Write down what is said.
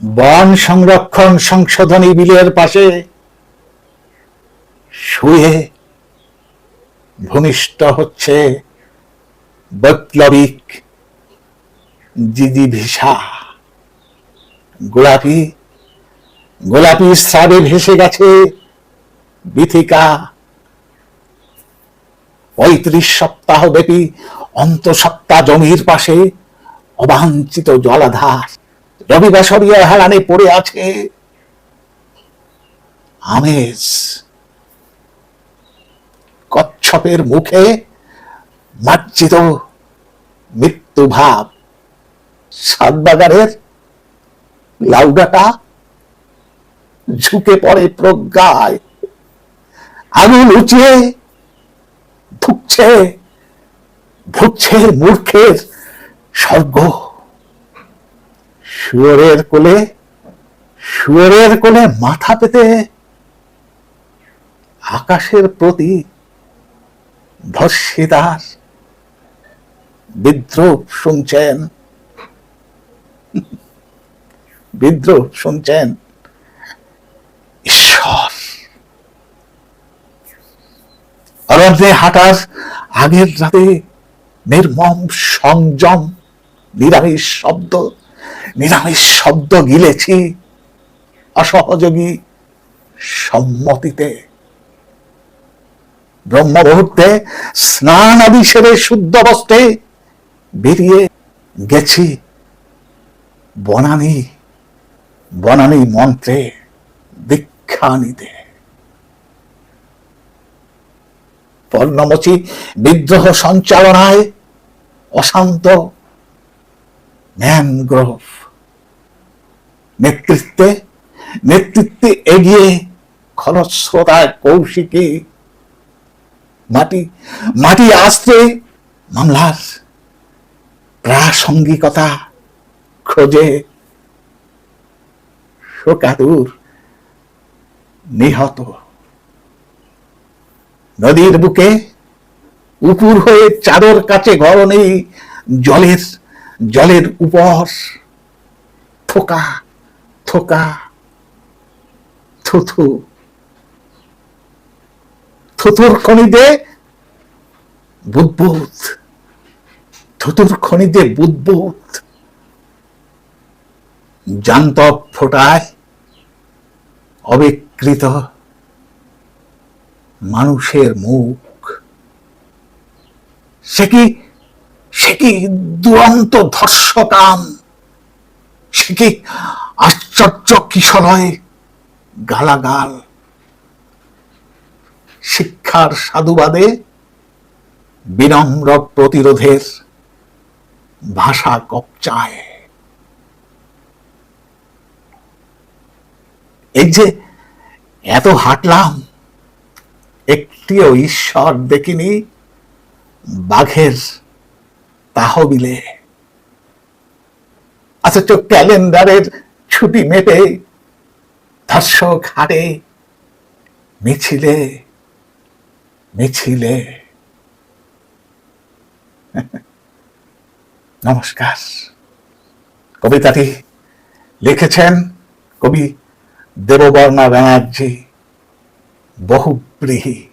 বন সংরক্ষণ সংশোধনী বিলের পাশে শুয়ে ভূমিষ্ঠ হচ্ছে বৈপ্লবিক জিজি ভিসা। গোলাপি গোলাপি স্রাবে ভেসে গেছে বিথিকা। পঁয়ত্রিশ সপ্তাহ ব্যাপী অন্তঃসত্ত্বা জমির পাশে অবাঞ্ছিত জলাধার। রবিবাসরীয় হেলানে পড়ে আছে। আমেজ। কচ্ছপের মুখে মার্জিত মৃত্যু ভাব। সাতবাগানের লাউডাটা ঝুঁকে পড়ে প্রজ্ঞায়। আঙুল উঁচিয়ে ধুকছে ধুকছে মূর্খের স্বর্গ। শুয়োরের কোলে শুয়োরের কোলে মাথা পেতে আকাশের প্রতি ধর্ষিতার বিদ্রোহ শুনছেন। বিদ্রোহ শুনছেন। ঈশ্বর। অরণ্যে হাঁটার আগের রাতে নির্মম সংযম, নিরামিষ শব্দ নিরামিষ শব্দ গিলেছি, অসহযোগী সম্মতিতে। ব্রহ্ম মুহূর্তে স্নান আদি শুদ্ধ বস্ত্রে বেরিয়ে গেছি বনানী বনানী মন্ত্রে দীক্ষা নিতে পর্ণমোচী বিদ্রোহ সঞ্চালনায় অশান্ত ম্যানগ্রোভ। নেতৃত্বে নেতৃত্বে এগিয়ে খরস্রোতায় কৌশিকী, মাটি মাটি আসতে মামলার প্রাসঙ্গিকতা খোঁজে শোকাতুর নিহত। নদীর বুকে উপুর হয়ে চাদর কাছে ঘর নেই জলের জলের উপর থোকা থোকা, থুথু। থুতুর খনিতে বুদবুদ থুতুর খনিতে বুদবুদ। জান্তব ফোটায় অবিকৃত মানুষের মুখ। সে কি সে কি দুরন্ত ধর্ষকাম? সে কি আশ্চর্য কিশলয় গালাগাল? শিক্ষার সাধুবাদে বিনম্র প্রতিরোধের ভাষা কপচায়। এই যে এত হাঁটলাম, একটিও ঈশ্বর দেখিনি, বাঘের তাহবিলে। আচ্ছা অথচ ক্যালেন্ডারের ছুটি মেপে ধর্ষক হাটে মিছিলে মিছিলে। নমস্কার। কবিতাটি লিখেছেন কবি দেববর্ণা ব্যানার্জি, বহুব্রীহী।